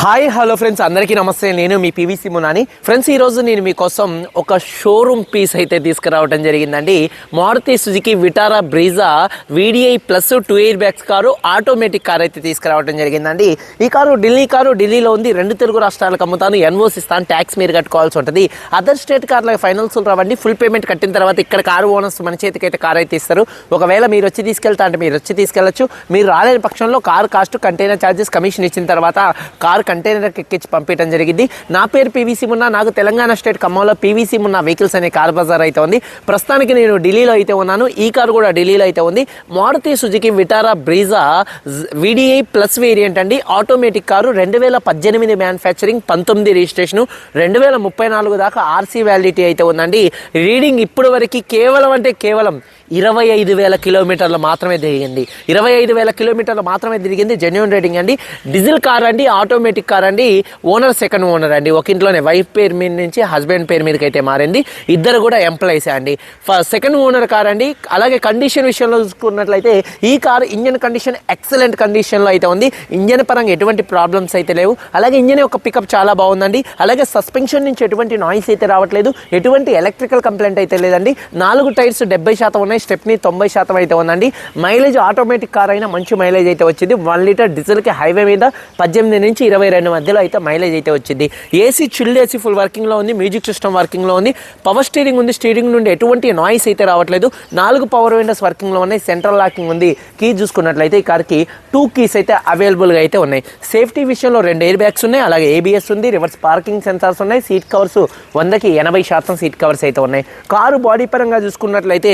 Hi hello friends. అందరికీ నమస్తే. నేను మీ పీవీసీ మునాని. ఫ్రెండ్స్ ఈరోజు నేను మీకోసం ఒక షోరూమ్ పీస్ అయితే తీసుకురావడం జరిగిందండి. Maruti Suzuki Vitara Brezza VDI plus two air bags car automatic car అయితే తీసుకురావడం జరిగిందండి. ఈ కారు ఢిల్లీ కారు. ఢిల్లీలో ఉంది. రెండు తెలుగు రాష్ట్రాలకు అమ్ముతాను. ఎన్ఓసి ఇస్తాను ట్యాక్స్ మీరు కట్టుకోవాల్సి ఉంటుంది. అదర్ స్టేట్ కార్లకు ఫైనల్స్ రావండి. ఫుల్ పేమెంట్ కట్టిన తర్వాత ఇక్కడ కారు ఓనర్స్ మన చేతికి అయితే కార్ అయితే ఇస్తారు. ఒకవేళ మీరు వచ్చి తీసుకెళ్తా అంటే మీరు వచ్చి తీసుకెళ్ళచ్చు. మీరు రాలేని పక్షంలో car cost container charges commission ఇచ్చిన తర్వాత కార్ కంటైనర్కి ఎక్కించి పంపించడం జరిగింది. నా పేరు పీవీసీ మున్నా నాకు తెలంగాణ స్టేట్ ఖమ్మంలో పీవీసీ మున్నా వెహికల్స్ అనే కార్ బజార్ అయితే ఉంది. ప్రస్తుతానికి నేను ఢిల్లీలో అయితే ఉన్నాను. ఈ కారు కూడా ఢిల్లీలో అయితే ఉంది. Maruti Suzuki Vitara Brezza VDI plus variant అండి. ఆటోమేటిక్ కారు రెండు వేల పద్దెనిమిది మ్యానుఫ్యాక్చరింగ్ పంతొమ్మిది రిజిస్ట్రేషన్ రెండు వేల ముప్పై నాలుగు దాకా ఆర్సీ వ్యాలిడిటీ అయితే ఉందండి. రీడింగ్ ఇప్పటి వరకు కేవలం అంటే కేవలం ఇరవై ఐదు వేల కిలోమీటర్లు మాత్రమే తిరిగింది ఇరవై ఐదు వేల కిలోమీటర్లు మాత్రమే తిరిగింది జెన్యున్ రేటింగ్ అండి. డీజిల్ కార్ అండి ఆటోమేటిక్ కార్ అండి. ఓనర్ సెకండ్ ఓనర్ అండి. ఒక ఇంట్లోనే వైఫ్ పేరు మీద నుంచి హస్బెండ్ పేరు మీదకి అయితే మారింది. ఇద్దరు కూడా ఎంప్లాయీస్ అండి. సెకండ్ ఓనర్ కార్ అండి. అలాగే కండిషన్ విషయంలో చూసుకున్నట్లయితే ఈ కార్ ఇంజన్ కండిషన్ ఎక్సలెంట్ కండిషన్లో అయితే ఉంది. ఇంజన్ పరంగా ఎటువంటి ప్రాబ్లమ్స్ అయితే లేవు. అలాగే ఇంజన్ యొక్క పికప్ చాలా బాగుందండి. అలాగే సస్పెన్షన్ నుంచి ఎటువంటి నాయిస్ అయితే రావట్లేదు. ఎటువంటి ఎలక్ట్రికల్ కంప్లైంట్ అయితే లేదండి. నాలుగు టైర్స్ డెబ్బై శాతం ఉన్నాయి. స్టెప్ని తొంభై శాతం అయితే ఉందండి. మైలేజ్ ఆటోమేటిక్ కార్ అయినా మంచి మైలేజ్ అయితే వచ్చింది. వన్ లీటర్ డీజిల్కి హైవే మీద పద్దెనిమిది నుంచి ఇరవై రెండు మధ్యలో అయితే మైలేజ్ అయితే వచ్చింది. ఏసీ చిల్డ్ ఏసీ ఫుల్ వర్కింగ్లో ఉంది. మ్యూజిక్ సిస్టమ్ వర్కింగ్లో ఉంది. పవర్ స్టీరింగ్ ఉంది. స్టీరింగ్ నుండి ఎటువంటి నాయిస్ అయితే రావట్లేదు. నాలుగు పవర్ విండోస్ వర్కింగ్లో ఉన్నాయి. సెంట్రల్ లాకింగ్ ఉంది. కీ చూసుకున్నట్లయితే ఈ కార్కి టూ కీస్ అయితే అవైలబుల్గా అయితే ఉన్నాయి. సేఫ్టీ విషయంలో రెండు ఎయిర్ బ్యాగ్స్ ఉన్నాయి. అలాగే ఏబిఎస్ ఉంది. రివర్స్ పార్కింగ్ సెన్సార్స్ ఉన్నాయి. సీట్ కవర్స్ వందకి ఎనభై శాతం సీట్ కవర్స్ అయితే ఉన్నాయి. కారు బాడీ పరంగా చూసుకున్నట్లయితే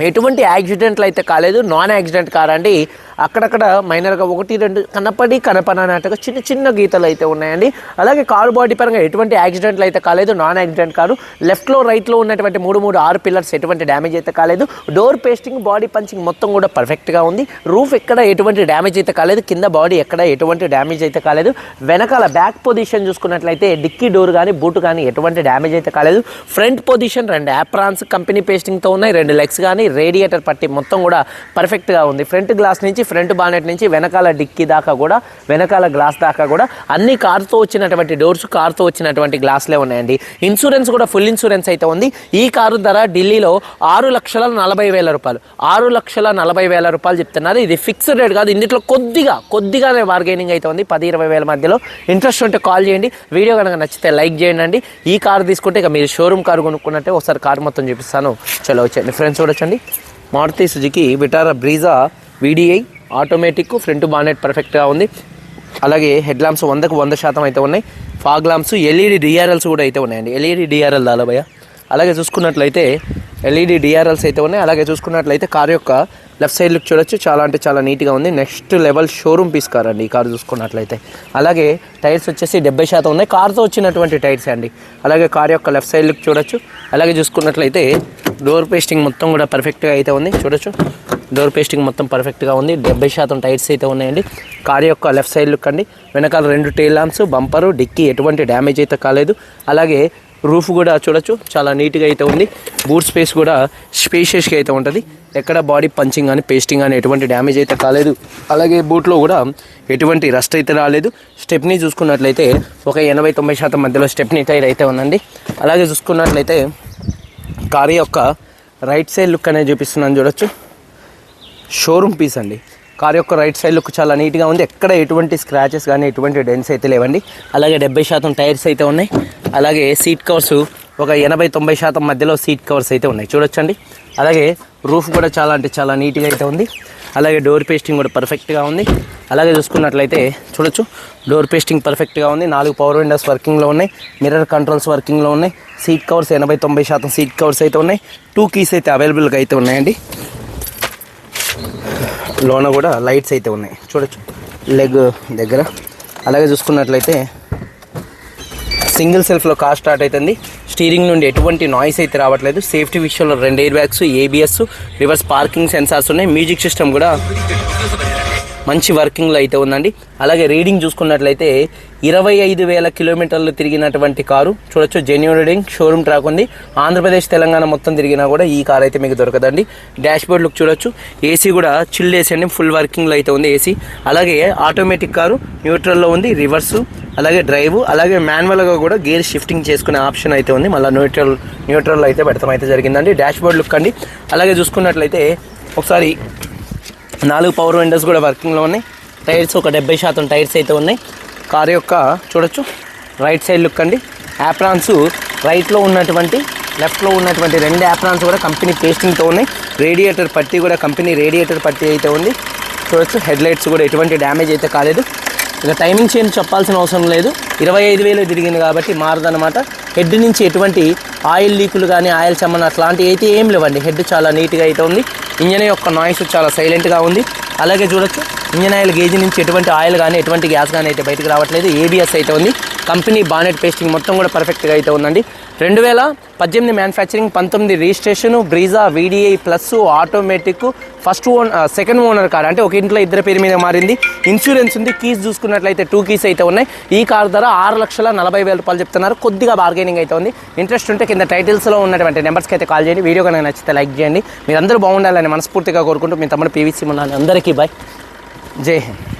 ఎటువంటి యాక్సిడెంట్లు అయితే కాలేదు. నాన్ యాక్సిడెంట్ కార్ అండి అక్కడక్కడ మైనర్గా ఒకటి రెండు కనపడి కనపడనట్టుగా చిన్న చిన్న గీతలు అయితే ఉన్నాయండి. అలాగే కారు బాడీ పరంగా ఎటువంటి యాక్సిడెంట్లు అయితే కాలేదు నాన్ యాక్సిడెంట్ కారు. లెఫ్ట్లో రైట్లో ఉన్నటువంటి మూడు మూడు ఆరు పిల్లర్స్ ఎటువంటి డ్యామేజ్ అయితే కాలేదు. డోర్ పేస్టింగ్ బాడీ పంచింగ్ మొత్తం కూడా పర్ఫెక్ట్గా ఉంది. రూఫ్ ఎక్కడ ఎటువంటి డ్యామేజ్ అయితే కాలేదు కింద బాడీ ఎక్కడ ఎటువంటి డ్యామేజ్ అయితే కాలేదు. వెనకాల బ్యాక్ పొజిషన్ చూసుకున్నట్లయితే డిక్కీ డోర్ కానీ బూట్ కానీ ఎటువంటి డ్యామేజ్ అయితే కాలేదు. ఫ్రంట్ పొజిషన్ రెండు యాప్రాన్స్ కంపెనీ పేస్టింగ్తో ఉన్నాయి. రెండు లెగ్స్ కానీ రేడియేటర్ పట్టి మొత్తం కూడా పర్ఫెక్ట్గా ఉంది. ఫ్రంట్ గ్లాస్ నుంచి ఫ్రంట్ బానెట్ నుంచి వెనకాల డిక్కీ దాకా కూడా వెనకాల గ్లాస్ దాకా కూడా అన్ని కార్తో వచ్చినటువంటి డోర్స్ కార్తో వచ్చినటువంటి గ్లాస్లే ఉన్నాయండి. ఇన్సూరెన్స్ కూడా ఫుల్ ఇన్సూరెన్స్ అయితే ఉంది. ఈ కారు ధర ఢిల్లీలో ఆరు లక్షల నలభై వేల రూపాయలు. ఆరు లక్షల నలభై వేల రూపాయలు చెప్తున్నారు. ఇది ఫిక్స్డ్ రేట్ కాదు. ఇందులో కొద్దిగా కొద్దిగానే బార్గెనింగ్ అయితే ఉంది. పది ఇరవై వేల మధ్యలో. ఇంట్రెస్ట్ ఉంటే కాల్ చేయండి. వీడియో కనుక నచ్చితే లైక్ చేయండి అండి ఈ కారు తీసుకుంటే ఇక మీరు షోరూమ్ కారు కొనుక్కున్నట్టే ఒకసారి కారు మొత్తం చూపిస్తాను. చలో వచ్చేయండి. ఫ్రెండ్స్ చూడొచ్చండి. Maruti Suzuki Vitara Brezza VDI automatic front bonnet పర్ఫెక్ట్గా ఉంది. అలాగే హెడ్ ల్యాంప్స్ వందకు వంద శాతం అయితే ఉన్నాయి. ఫాగ్ ల్యాంప్స్ ఎల్ఈడి డిఆర్ఎల్స్ కూడా అయితే ఉన్నాయండి. ఎల్ఈడి డిఆర్ఎల్ దాలభయ అలాగే చూసుకున్నట్లయితే ఎల్ఈడి డిఆర్ఎల్స్ అయితే ఉన్నాయి. అలాగే చూసుకున్నట్లయితే కార్ యొక్క లెఫ్ట్ సైడ్ లుక్ చూడొచ్చు. చాలా అంటే చాలా నీట్గా ఉంది. Next level showroom piece car అండి ఈ కారు చూసుకున్నట్లయితే. అలాగే టైర్స్ వచ్చేసి డెబ్బై శాతం ఉన్నాయి. కార్తో వచ్చినటువంటి టైర్స్ అండి. అలాగే కార్ యొక్క లెఫ్ట్ సైడ్ లుక్ చూడొచ్చు. అలాగే చూసుకున్నట్లయితే డోర్ పేస్టింగ్ మొత్తం కూడా పర్ఫెక్ట్గా అయితే ఉంది. చూడొచ్చు. డోర్ పేస్టింగ్ మొత్తం పర్ఫెక్ట్గా ఉంది. డెబ్బై శాతం టైర్స్ అయితే ఉన్నాయండి. కార్ యొక్క లెఫ్ట్ సైడ్ లుక్ అండి. వెనకాల రెండు టైల్ ల్యాంప్స్ బంపరు డిక్కీ ఎటువంటి డ్యామేజ్ అయితే కాలేదు. అలాగే రూఫ్ కూడా చూడొచ్చు. చాలా నీట్గా అయితే ఉంది. బూట్ స్పేస్ కూడా స్పేషియస్గా అయితే ఉంటుంది. ఎక్కడ బాడీ పంచింగ్ కానీ పేస్టింగ్ కానీ ఎటువంటి డ్యామేజ్ అయితే కాలేదు. అలాగే బూట్లో కూడా ఎటువంటి రస్ట్ అయితే రాలేదు. స్టెప్ని చూసుకున్నట్లయితే ఒక ఎనభై తొంభై శాతం మధ్యలో స్టెప్ని టైర్ అయితే ఉందండి. అలాగే చూసుకున్నట్లయితే కార్ యొక్క రైట్ సైడ్ లుక్ అనేది చూపిస్తున్నాను చూడొచ్చు. షోరూమ్ పీస్ అండి. కార్ యొక్క రైట్ సైడ్ లుక్ చాలా నీట్గా ఉంది. ఎక్కడ ఎటువంటి స్క్రాచెస్ కానీ ఎటువంటి డెన్స్ అయితే లేవండి. అలాగే డెబ్బై శాతం టైర్స్ అయితే ఉన్నాయి. అలాగే సీట్ కవర్స్ ఒక ఎనభై తొంభై శాతం మధ్యలో సీట్ కవర్స్ అయితే ఉన్నాయి. చూడొచ్చండి. అలాగే రూఫ్ కూడా చాలా అంటే చాలా నీట్గా అయితే ఉంది. అలాగే డోర్ పేస్టింగ్ కూడా పర్ఫెక్ట్గా ఉంది. అలాగే చూసుకున్నట్లయితే చూడొచ్చు డోర్ పేస్టింగ్ పర్ఫెక్ట్గా ఉంది. నాలుగు పవర్ విండోస్ వర్కింగ్లో ఉన్నాయి. మిర్రర్ కంట్రోల్స్ వర్కింగ్లో ఉన్నాయి. సీట్ కవర్స్ ఎనభై తొంభై శాతం సీట్ కవర్స్ అయితే ఉన్నాయి. టూ కీస్ అయితే అవైలబుల్గా అయితే ఉన్నాయండి. లోన కూడా లైట్స్ అయితే ఉన్నాయి. చూడొచ్చు లెగ్ దగ్గర. అలాగే చూసుకున్నట్లయితే సింగిల్ సెల్ఫ్లో కార్ స్టార్ట్ అవుతుంది స్టీరింగ్ నుండి ఎటువంటి నాయిస్ అయితే రావట్లేదు. సేఫ్టీ విషయంలో రెండు air bags ABS reverse parking sensors ఉన్నాయి. మ్యూజిక్ సిస్టమ్ కూడా మంచి వర్కింగ్లో అయితే ఉందండి. అలాగే రీడింగ్ చూసుకున్నట్లయితే ఇరవై ఐదు వేల కిలోమీటర్లు తిరిగినటువంటి కారు. చూడొచ్చు జెన్యున్ రీడింగ్ షోరూమ్ ట్రాక్ ఉంది. ఆంధ్రప్రదేశ్ తెలంగాణ మొత్తం తిరిగినా కూడా ఈ కార్ అయితే మీకు దొరకదండి. డాష్ బోర్డ్ లుక్ చూడొచ్చు ఏసీ కూడా చిల్ ఏసీ అండి. ఫుల్ వర్కింగ్లో అయితే ఉంది ఏసీ అలాగే ఆటోమేటిక్ కారు న్యూట్రల్లో ఉంది రివర్సు అలాగే డ్రైవ్ అలాగే మాన్యువల్గా కూడా గేర్ షిఫ్టింగ్ చేసుకునే ఆప్షన్ అయితే ఉంది. మళ్ళీ న్యూట్రల్ న్యూట్రల్ అయితే పెడతాం. అయితే జరిగిందండి. డాష్ బోర్డ్ లుక్ అండి. అలాగే చూసుకున్నట్లయితే ఒకసారి నాలుగు పవర్ విండోస్ కూడా వర్కింగ్లో ఉన్నాయి. టైర్స్ ఒక డెబ్బై శాతం టైర్స్ అయితే ఉన్నాయి. కారు యొక్క చూడొచ్చు. రైట్ సైడ్ లుక్ అండి. యాప్రాన్స్ రైట్లో ఉన్నటువంటి లెఫ్ట్లో ఉన్నటువంటి రెండు యాప్రాన్స్ కూడా కంపెనీ పేస్టింగ్తో ఉన్నాయి. రేడియేటర్ పట్టి కూడా కంపెనీ రేడియేటర్ పట్టి అయితే ఉంది. చూడొచ్చు. హెడ్ లైట్స్ కూడా ఎటువంటి డ్యామేజ్ అయితే కాలేదు. ఇక టైమింగ్స్ ఏం చెప్పాల్సిన అవసరం లేదు. ఇరవై ఐదు వేలు తిరిగింది కాబట్టి మారదనమాట హెడ్ నుంచి ఎటువంటి ఆయిల్ లీకులు కానీ ఆయిల్ చెమ్మన్ అట్లాంటివి అయితే ఏం లేవండి. హెడ్ చాలా నీట్గా అయితే ఉంది. ఇంజన్ యొక్క నాయిస్ చాలా సైలెంట్గా ఉంది. అలాగే చూడొచ్చు ఇంజన్ ఆయిల్ గేజ్ నుంచి ఎటువంటి ఆయిల్ కానీ ఎటువంటి గ్యాస్ కానీ అయితే బయటకు రావట్లేదు. ఏబిఎస్ అయితే ఉంది. కంపెనీ బానెట్ పేస్టింగ్ మొత్తం కూడా పర్ఫెక్ట్గా అయితే ఉందండి. రెండు వేల పద్దెనిమిది మ్యానుఫ్యాక్చరింగ్ పంతొమ్మిది registration Brezza VDI plus automatic first own second owner car. అంటే ఒక ఇంట్లో ఇద్దరు పేరు మీద మారింది. ఇన్సూరెన్స్ ఉంది కీస్ చూసుకున్నట్లయితే టూ కీస్ అయితే ఉన్నాయి. ఈ కార్ ధర ఆరు లక్షల నలభై వేల రూపాయలు చెప్తున్నారు. కొద్దిగా బార్గెనింగ్ అయితే ఉంది. ఇంట్రెస్ట్ ఉంటే కింద టైటిల్స్లో ఉన్నటువంటి నెంబర్స్కి అయితే కాల్ చేయండి. వీడియో కనుక నచ్చితే లైక్ చేయండి. మీరు బాగుండాలని మనస్ఫూర్తిగా కోరుకుంటూ మీ తమ్ముడు పీవీసీ ఉన్నాను అందరికీ బాయ్ జై హింద్.